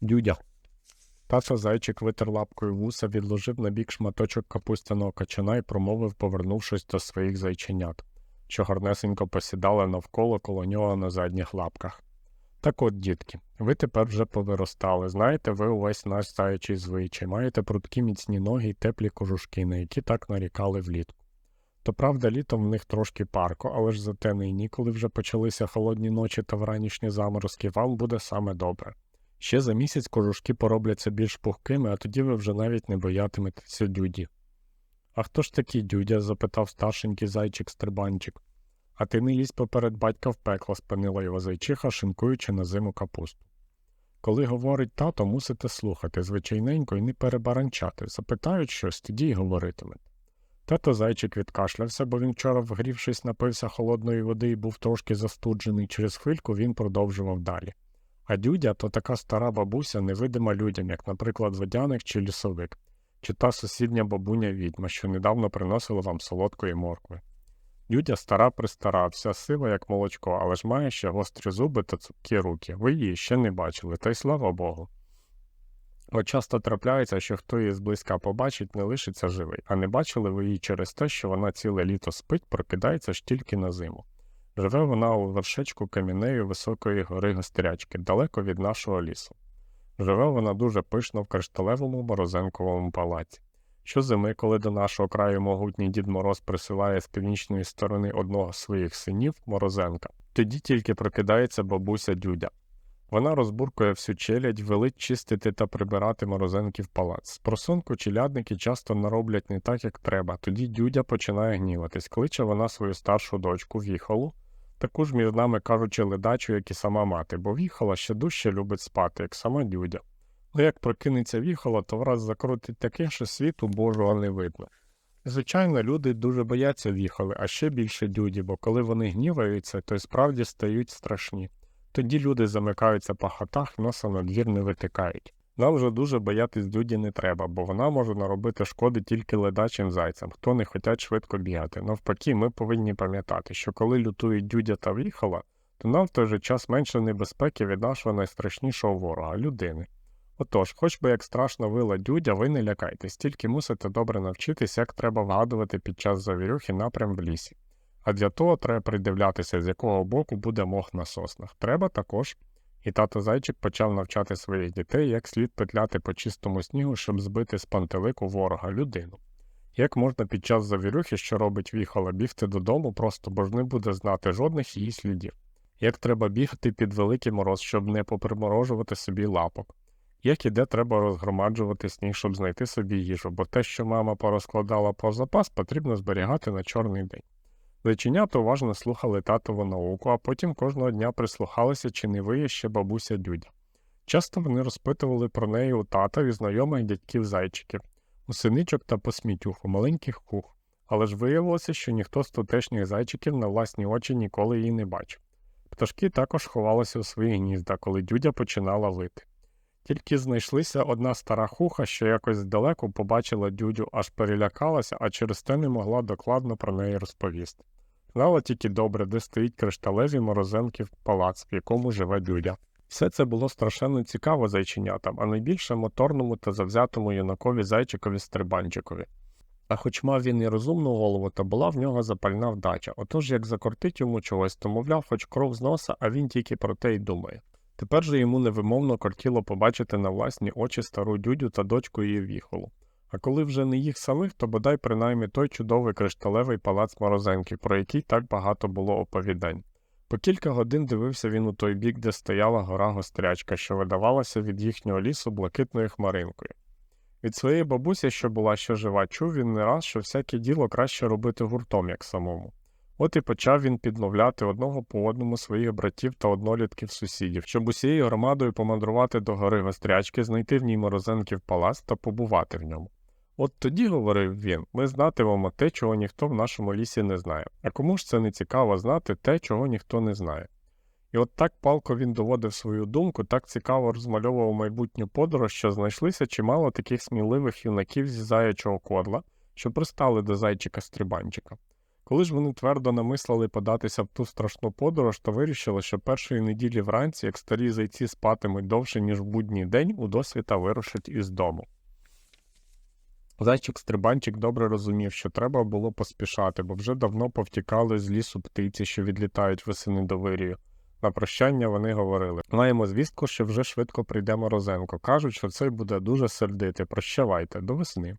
Дюдя. Тато зайчик витер лапкою вуса, відложив на бік шматочок капустяного качана і промовив, повернувшись до своїх зайченят, що гарнесенько посідали навколо коло нього на задніх лапках. Так от, дітки, ви тепер вже повиростали, знаєте ви увесь наш заячий звичай, маєте прудкі міцні ноги й теплі кожушки, на які так нарікали влітку. То правда, літом в них трошки парко, але ж зате нині, коли вже почалися холодні ночі та вранішні заморозки, вам буде саме добре. Ще за місяць кожушки поробляться більш пухкими, а тоді ви вже навіть не боятиметеся дюді. А хто ж такий дюдя? запитав старшенький зайчик стрибанчик. А ти не лізь поперед батька в пекло, спинила його зайчиха, шинкуючи на зиму капусту. Коли говорить тато, мусите слухати звичайненько і не перебаранчати. Запитають щось, тоді й говоритимете. Тато зайчик відкашлявся, бо він вчора, вгрівшись, напився холодної води і був трошки застуджений. Через хвильку він продовжував далі. А дюдя то така стара бабуся, невидима людям, як, наприклад, водяник чи лісовик, чи та сусідня бабуня відьма, що недавно приносила вам солодкої моркви. Дюдя стара пристара, вся сива, як молочко, але ж має ще гострі зуби та цупкі руки. Ви її ще не бачили, та й слава Богу. От часто трапляється, що хто її зблизька побачить, не лишиться живий, а не бачили ви її через те, що вона ціле літо спить, прокидається ж тільки на зиму. Живе вона у вершечку камінею високої гори Гострячки, далеко від нашого лісу. Живе вона дуже пишно в кришталевому морозенковому палаці. Щозими, коли до нашого краю могутній Дід Мороз присилає з північної сторони одного з своїх синів, Морозенка, тоді тільки прокидається бабуся Дюдя. Вона розбуркує всю челядь, велить чистити та прибирати морозенки в палац. З просунку челядники часто нароблять не так, як треба, тоді Дюдя починає гніватись, кличе вона свою старшу дочку Віхолу, таку ж між нами кажучи ледачу, як і сама мати, бо Віхола ще дужче любить спати, як сама Дюдя. Ну як прокинеться Віхола, то враз закрутить таке, що світу Божого не видно. Звичайно, люди дуже бояться віхоли, а ще більше дюді, бо коли вони гніваються, то й справді стають страшні. Тоді люди замикаються по хатах, носа на двір не витикають. Нам же дуже боятись дюді не треба, бо вона може наробити шкоди тільки ледачим зайцям, хто не хотять швидко бігати. Навпаки, ми повинні пам'ятати, що коли лютують дюдя та віхола, то нам в той же час менше небезпеки від нашого найстрашнішого ворога людини. Отож, хоч би як страшно вила дюдя, ви не лякайтесь, тільки мусите добре навчитись, як треба вгадувати під час завірюхи напрям в лісі. А для того треба придивлятися, з якого боку буде мох на соснах. Треба також. І тато зайчик почав навчати своїх дітей, як слід петляти по чистому снігу, щоб збити з пантелику ворога людину. Як можна під час завірюхи, що робить віхола, бігти додому, просто бо ж не буде знати жодних її слідів. Як треба бігати під великий мороз, щоб не поприморожувати собі лапок. Як і де треба розгромаджувати сніг, щоб знайти собі їжу, бо те, що мама порозкладала по запас, потрібно зберігати на чорний день. Зайченята уважно слухали татову науку, а потім кожного дня прислухалися, чи не виє ще бабуся Дюдя. Часто вони розпитували про неї у тата і знайомих дядьків зайчиків, у синичок та посмітюх, у маленьких кух, але ж виявилося, що ніхто з тутешніх зайчиків на власні очі ніколи її не бачив. Пташки також ховалися у свої гнізда, коли дюдя починала вити. Тільки знайшлися одна стара хуха, що якось здалеку побачила дюдю, аж перелякалася, а через те не могла докладно про неї розповісти. Знала тільки добре, де стоїть кришталеві морозенків палац, в якому живе дюдя. Все це було страшенно цікаво зайченятам, а найбільше моторному та завзятому юнакові зайчикові стрибанчикові. А хоч мав він і розумну голову, то була в нього запальна вдача, отож як закортить йому чогось, то мовляв, хоч кров з носа, а він тільки про те й думає. Тепер же йому невимовно кортіло побачити на власні очі стару дюдю та дочку її віхолу. А коли вже не їх самих, то бодай принаймні той чудовий кришталевий палац Морозенки, про який так багато було оповідань. По кілька годин дивився він у той бік, де стояла гора гострячка, що видавалася від їхнього лісу блакитною хмаринкою. Від своєї бабусі, що була ще жива, чув він не раз, що всяке діло краще робити гуртом, як самому. От і почав він підмовляти одного по одному своїх братів та однолітків сусідів, щоб усією громадою помандрувати до гори Гострячки, знайти в ній морозенків палац та побувати в ньому. От тоді, говорив він, ми знатимемо те, чого ніхто в нашому лісі не знає. А кому ж це не цікаво знати те, чого ніхто не знає. І от так палко він доводив свою думку, так цікаво розмальовував майбутню подорож, що знайшлися чимало таких сміливих юнаків зі заячого кодла, що пристали до зайчика стрибанчика. Коли ж вони твердо намислили податися в ту страшну подорож, то вирішили, що першої неділі вранці, як старі зайці спатимуть довше, ніж в будній день, у досвіта вирушать із дому. Зайчик-стрибанчик добре розумів, що треба було поспішати, бо вже давно повтікали з лісу птиці, що відлітають весени до вирію. На прощання вони говорили: маємо звістку, що вже швидко прийде Морозенко. Кажуть, що цей буде дуже сердити. Прощавайте, до весни.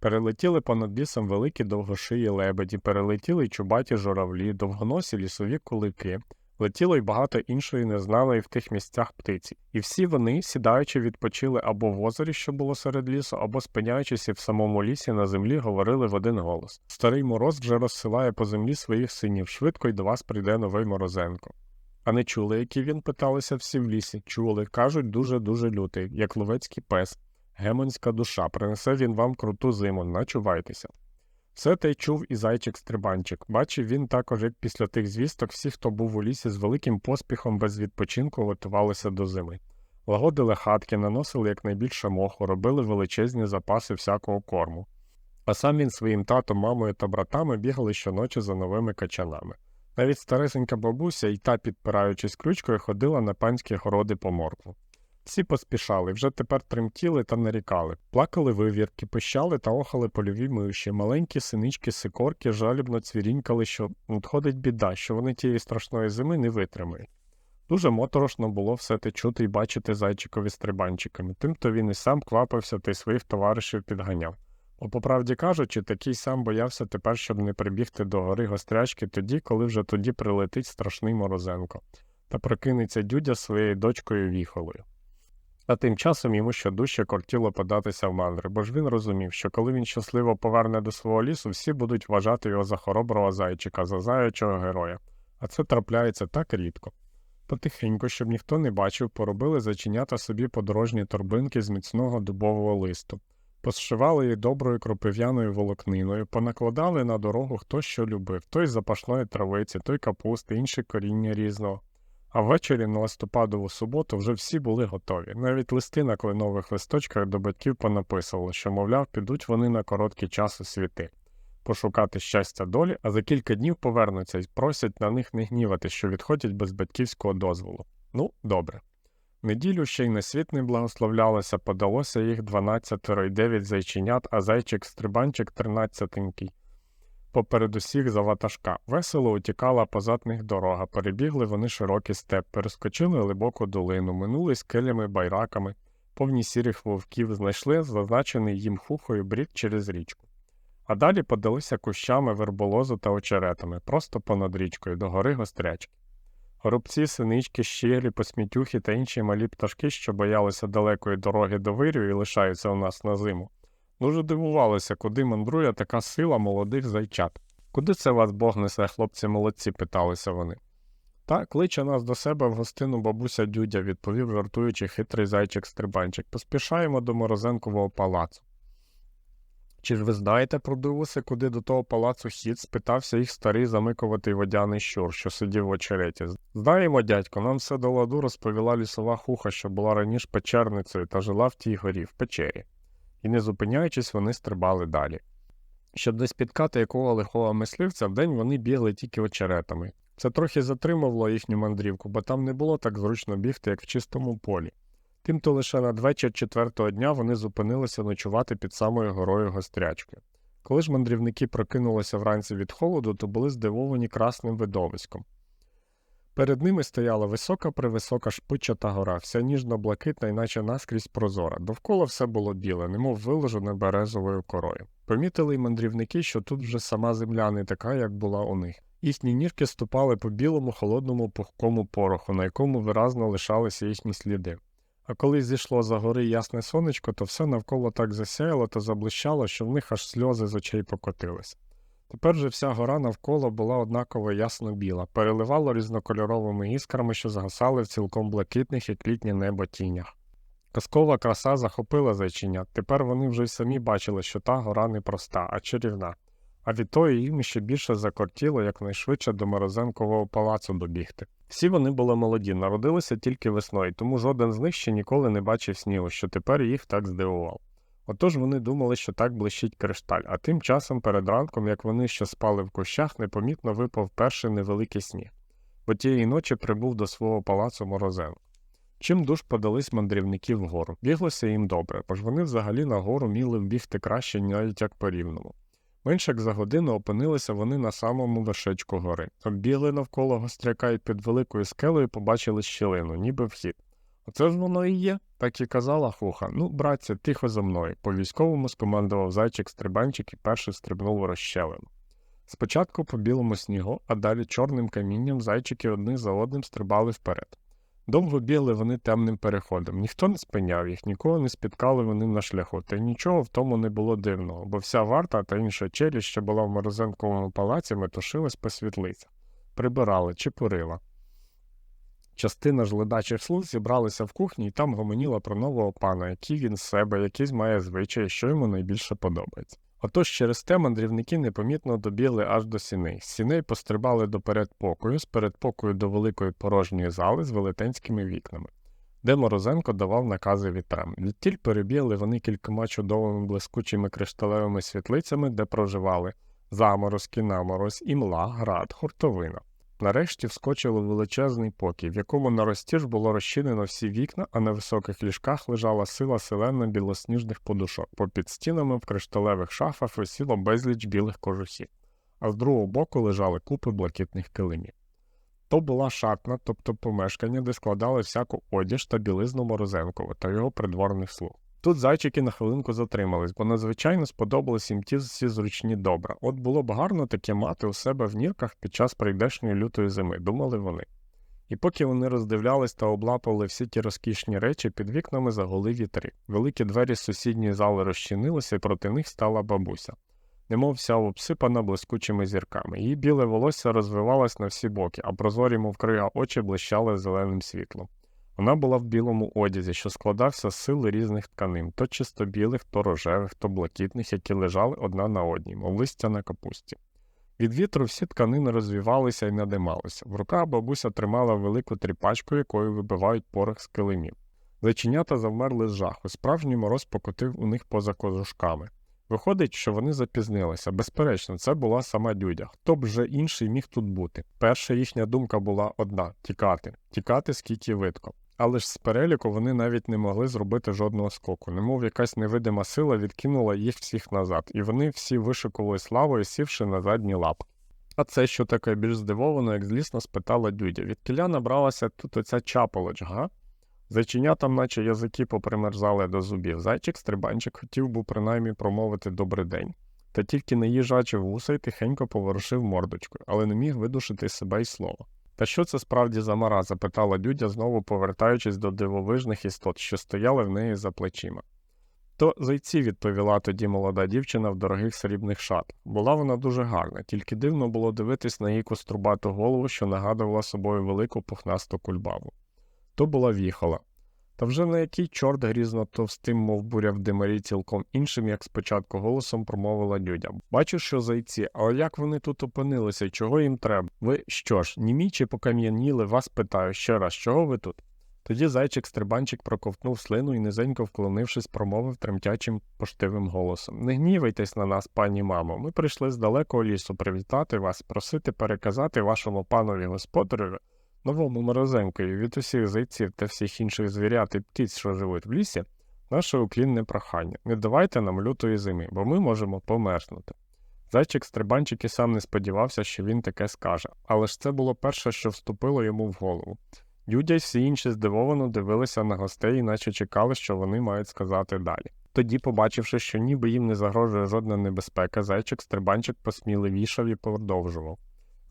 Перелетіли понад лісом великі довгошиї лебеді, перелетіли й чубаті журавлі, довгоносі лісові кулики, летіло й багато іншої незнаної в тих місцях птиці. І всі вони, сідаючи, відпочили або в озері, що було серед лісу, або спиняючись в самому лісі на землі, говорили в один голос. Старий мороз вже розсилає по землі своїх синів, швидко й до вас прийде новий Морозенко. А не чули, які він питалися всі в лісі? Чули, кажуть, дуже-дуже лютий, як ловецький пес. Гемонська душа, принесе він вам круту зиму, начувайтеся. Все те й чув і зайчик-стрибанчик. Бачив він також, як після тих звісток всі, хто був у лісі, з великим поспіхом без відпочинку готувалися до зими. Лагодили хатки, наносили якнайбільше моху, робили величезні запаси всякого корму. А сам він своїм татом, мамою та братами бігали щоночі за новими качанами. Навіть старесенька бабуся і та, підпираючись ключкою, ходила на панські городи по моркву. Всі поспішали, вже тепер тремтіли та нарікали, плакали вивірки, пищали та охали польові миші, маленькі синички сикорки жалібно цвірінькали, що надходить біда, що вони тієї страшної зими не витримають. Дуже моторошно було все те чути й бачити зайчикові стрибанчиками, тимто він і сам квапився та й своїх товаришів підганяв. Бо, по правді кажучи, такий сам боявся тепер, щоб не прибігти до гори гострячки тоді, коли вже тоді прилетить страшний Морозенко, та прокинеться дюдя своєю дочкою віхолою. А тим часом йому ще дужче кортіло податися в мандри, бо ж він розумів, що коли він щасливо поверне до свого лісу, всі будуть вважати його за хороброго зайчика, за заячого героя, а це трапляється так рідко. Потихеньку, щоб ніхто не бачив, поробили зачинята собі подорожні торбинки з міцного дубового листу, посшивали їх доброю кропив'яною волокниною, понакладали на дорогу хто що любив, той запашної травиці, той капусти, інші коріння різного. А ввечері на листопадову суботу вже всі були готові. Навіть листи на кленових листочках до батьків понаписували, що, мовляв, підуть вони на короткий час у світи, пошукати щастя долі, а за кілька днів повернуться і просять на них не гнівати, що відходять без батьківського дозволу. Ну, добре. Неділю ще й на світ не благословлялося, подалося їх дванадцятеро й дев'ять зайченят, а зайчик-стрибанчик тринадцятенький поперед усіх за ватажка. Весело утікала позадних дорога, перебігли вони широкий степ, перескочили глибоку долину, минули скелями байраками, повні сірих вовків, знайшли зазначений їм хухою брід через річку. А далі подалися кущами верболозу та очеретами, просто понад річкою, до гори гострячки. Горобці, синички, щирі, посмітюхи та інші малі пташки, що боялися далекої дороги до вирю і лишаються у нас на зиму, Дуже дивувалися, куди мандрує така сила молодих зайчат. Куди це вас Бог несе, хлопці молодці? питалися вони. Та кличе нас до себе в гостину бабуся Дюдя, відповів жартуючи хитрий зайчик-стрибанчик. Поспішаємо до Морозенкового палацу. Чи ж ви знаєте, продивуси, куди до того палацу хід? спитався їх старий замикуватий водяний щур, що сидів в очереті. Знаємо, дядько, нам все до ладу розповіла лісова хуха, що була раніше печерницею та жила в тій горі, в печері і, не зупиняючись, вони стрибали далі. Щоб не спіткати якого лихого мисливця, вдень вони бігли тільки очеретами. Це трохи затримувало їхню мандрівку, бо там не було так зручно бігти, як в чистому полі. Тимто лише надвечір четвертого дня вони зупинилися ночувати під самою горою гострячки. Коли ж мандрівники прокинулися вранці від холоду, то були здивовані красним видовиськом. Перед ними стояла висока привисока шпичата гора, вся ніжно-блакитна, іначе наскрізь прозора. Довкола все було біле, немов виложене березовою корою. Помітили й мандрівники, що тут вже сама земля не така, як була у них. Їхні ніжки ступали по білому, холодному пухкому пороху, на якому виразно лишалися їхні сліди. А коли зійшло за гори ясне сонечко, то все навколо так засяяло та заблищало, що в них аж сльози з очей покотились. Тепер же вся гора навколо була однаково ясно біла, переливало різнокольоровими іскрами, що згасали в цілком блакитних як літнє небо тінях. Казкова краса захопила зайченят, тепер вони вже й самі бачили, що та гора не проста, а чарівна, а від тої їм ще більше закортіло якнайшвидше до Морозенкового палацу добігти. Всі вони були молоді, народилися тільки весною, тому жоден з них ще ніколи не бачив снігу, що тепер їх так здивував. Отож вони думали, що так блищить кришталь, а тим часом перед ранком, як вони ще спали в кущах, непомітно випав перший невеликий сніг, бо тієї ночі прибув до свого палацу Морозенко. Чим душ подались мандрівники вгору. Біглося їм добре, бо ж вони взагалі на гору міли бігти краще навіть як по рівному. Менше як за годину опинилися вони на самому вершечку гори. Оббігли навколо гостряка і під великою скелею побачили щілину, ніби вхід. Оце ж воно і є, так і казала хуха. Ну, братця, тихо за мною. По військовому скомандував зайчик стрибанчик і перший стрибнув у розщелину. Спочатку по білому снігу, а далі чорним камінням зайчики одних за одним стрибали вперед. Довго бігли вони темним переходом, ніхто не спиняв їх, нікого не спіткали вони на шляху, та й нічого в тому не було дивного, бо вся варта та інша челюсть, що була в морозенковому палаці, метушилась по світлицях, прибирали, чепурила. Частина ж ледачих слуг зібралися в кухні і там гомоніла про нового пана, який він з себе, якийсь має звичаї, що йому найбільше подобається. Отож через те мандрівники непомітно добігли аж до сіней. З сіней пострибали до передпокою, з передпокою до великої порожньої зали з велетенськими вікнами, де Морозенко давав накази вітрам. Відтіль перебігли вони кількома чудовими блискучими кришталевими світлицями, де проживали заморозки, намороз, імла, град, хуртовина. Нарешті вскочили в величезний покій, в якому на розтіж було розчинено всі вікна, а на високих ліжках лежала сила селена білосніжних подушок. Попід стінами в кришталевих шафах висіло безліч білих кожухів, а з другого боку лежали купи блакитних килимів. То була шатна, тобто помешкання, де складали всяку одіж та білизну Морозенкова та його придворних слуг. Тут зайчики на хвилинку затримались, бо надзвичайно сподобались їм ті всі зручні добра. От було б гарно таке мати у себе в нірках під час прийдешньої лютої зими, думали вони. І поки вони роздивлялись та облапали всі ті розкішні речі, під вікнами загули вітри. Великі двері з сусідньої зали розчинилися, і проти них стала бабуся, немов вся обсипана блискучими зірками. Її біле волосся розвивалось на всі боки, а прозорі, мов крия очі блищали зеленим світлом. Вона була в білому одязі, що складався з сили різних тканин, то чисто білих, то рожевих, то блакитних, які лежали одна на одній, мов листя на капусті. Від вітру всі тканини розвівалися і надималися. В руках бабуся тримала велику тріпачку, якою вибивають порох з килимів. Зайченята завмерли з жаху, справжній мороз покотив у них поза кожушками. Виходить, що вони запізнилися. Безперечно, це була сама дюдя. Хто б вже інший міг тут бути? Перша їхня думка була одна тікати, тікати скільки видко. Але ж з переліку вони навіть не могли зробити жодного скоку, немов якась невидима сила відкинула їх всіх назад, і вони всі вишикували славою, сівши на задні лапки. А це що таке більш здивовано, як злісно спитала Дюдя. Від кіля набралася тут оця чаполоч, га? Зайченятам, наче язики попримерзали до зубів. Зайчик стрибанчик хотів би принаймні промовити добрий день. Та тільки наїжачив вуса й тихенько поворушив мордочкою, але не міг видушити себе й слова. Та що це справді за мара? запитала Дюдя, знову повертаючись до дивовижних істот, що стояли в неї за плечима. То зайці, відповіла тоді молода дівчина в дорогих срібних шатах. Була вона дуже гарна, тільки дивно було дивитись на її кострубату голову, що нагадувала собою велику пухнасту кульбаву. То була віхола. Та вже на який чорт грізно товстим, мов буря в димарі, цілком іншим, як спочатку голосом промовила Дюдя. Бачу, що зайці, а як вони тут опинилися чого їм треба? Ви що ж, німі чи покам'яніли, вас питаю ще раз, чого ви тут? Тоді зайчик стрибанчик проковтнув слину і низенько вклонившись, промовив тремтячим поштивим голосом Не гнівайтесь на нас, пані мамо. Ми прийшли з далекого лісу привітати вас, просити переказати вашому панові господареві, новому морозенкові від усіх зайців та всіх інших звірят і птиць, що живуть в лісі, наше уклінне прохання. Не давайте нам лютої зими, бо ми можемо померзнути. Зайчик стрибанчик і сам не сподівався, що він таке скаже, але ж це було перше, що вступило йому в голову. Юдя й всі інші здивовано дивилися на гостей, наче чекали, що вони мають сказати далі. Тоді, побачивши, що ніби їм не загрожує жодна небезпека, зайчик стрибанчик посміливішав і продовжував.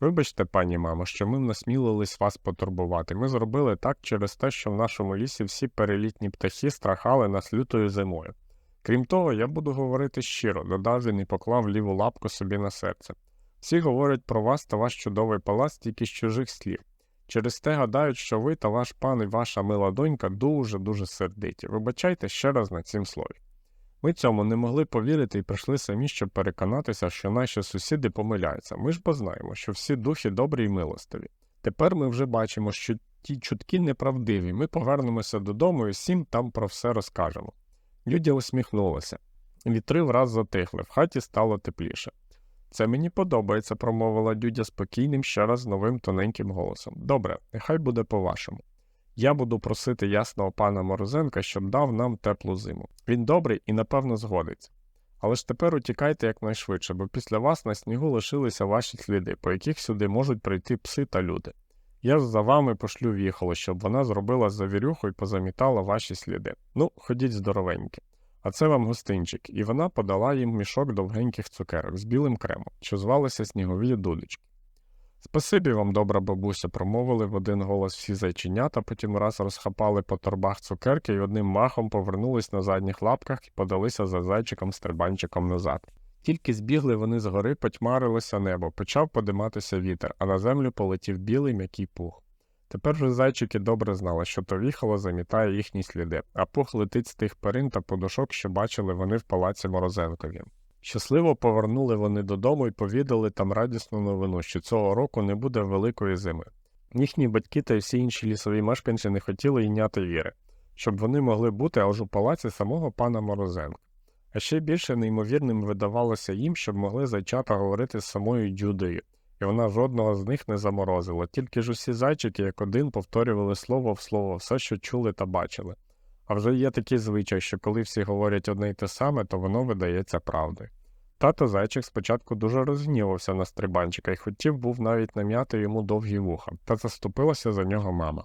Вибачте, пані мамо, що ми насмілились вас потурбувати. Ми зробили так через те, що в нашому лісі всі перелітні птахи страхали нас лютою зимою. Крім того, я буду говорити щиро, додав він і поклав ліву лапку собі на серце. Всі говорять про вас та ваш чудовий палац тільки з чужих слів. Через те гадають, що ви та ваш пан і ваша мила донька дуже-дуже сердиті. Вибачайте ще раз на цім слові. Ми цьому не могли повірити і прийшли самі, щоб переконатися, що наші сусіди помиляються. Ми ж бо знаємо, що всі духи добрі й милостиві. Тепер ми вже бачимо, що ті чутки неправдиві. Ми повернемося додому і всім там про все розкажемо. Дюдя усміхнулася. Вітри враз затихли, в хаті стало тепліше. Це мені подобається, промовила Дюдя спокійним, ще раз новим тоненьким голосом. Добре, нехай буде по-вашому. Я буду просити ясного пана Морозенка, щоб дав нам теплу зиму. Він добрий і, напевно, згодиться. Але ж тепер утікайте якнайшвидше, бо після вас на снігу лишилися ваші сліди, по яких сюди можуть прийти пси та люди. Я за вами пошлю віхоло, щоб вона зробила завірюху і позамітала ваші сліди. Ну, ходіть здоровенькі. А це вам гостинчик, і вона подала їм мішок довгеньких цукерок з білим кремом, що звалися снігові дудочки. Спасибі вам, добра бабуся, промовили в один голос всі зайченята, потім раз розхапали по торбах цукерки і одним махом повернулись на задніх лапках і подалися за зайчиком стрибанчиком назад. Тільки збігли вони з гори, потьмарилося небо, почав подиматися вітер, а на землю полетів білий м'який пух. Тепер же зайчики добре знали, що то віхало замітає їхні сліди, а пух летить з тих перин та подушок, що бачили вони в палаці Морозенкові. Щасливо повернули вони додому і повідали там радісну новину, що цього року не буде великої зими. Їхні батьки та всі інші лісові мешканці не хотіли йняти віри, щоб вони могли бути аж у палаці самого пана Морозенка. А ще більше неймовірним видавалося їм, щоб могли зайчата говорити з самою Дюдою, і вона жодного з них не заморозила, тільки ж усі зайчики як один повторювали слово в слово все, що чули та бачили. А вже є такий звичай, що коли всі говорять одне й те саме, то воно видається правдою. Тато зайчик спочатку дуже розгнівався на стрибанчика і хотів був навіть нам'яти йому довгі вуха, та заступилася за нього мама.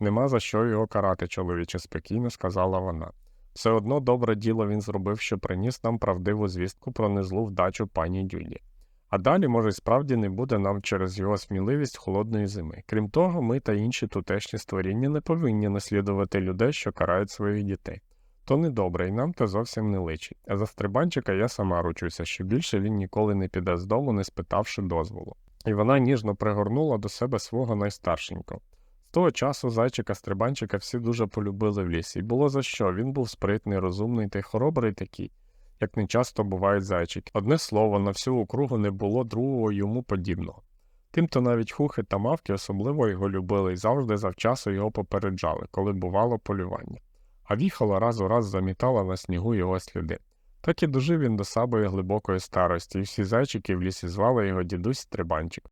Нема за що його карати, чоловіче, спокійно сказала вона. Все одно добре діло він зробив, що приніс нам правдиву звістку про незлу вдачу пані Дюді. А далі, може, справді не буде нам через його сміливість холодної зими. Крім того, ми та інші тутешні створіння не повинні наслідувати людей, що карають своїх дітей. То недобре, і нам те зовсім не личить. А за стрибанчика я сама ручуся, що більше він ніколи не піде з дому, не спитавши дозволу. І вона ніжно пригорнула до себе свого найстаршенького. З того часу зайчика стрибанчика всі дуже полюбили в лісі, і було за що він був спритний, розумний та й хоробрий такий, як не часто бувають зайчики. Одне слово, на всю округу не було другого йому подібного. Тимто навіть хухи та мавки особливо його любили і завжди завчасу його попереджали, коли бувало полювання. А віхала раз у раз замітала на снігу його сліди. Так і дожив він до самої глибокої старості, і всі зайчики в лісі звали його дідусь Стрибанчик.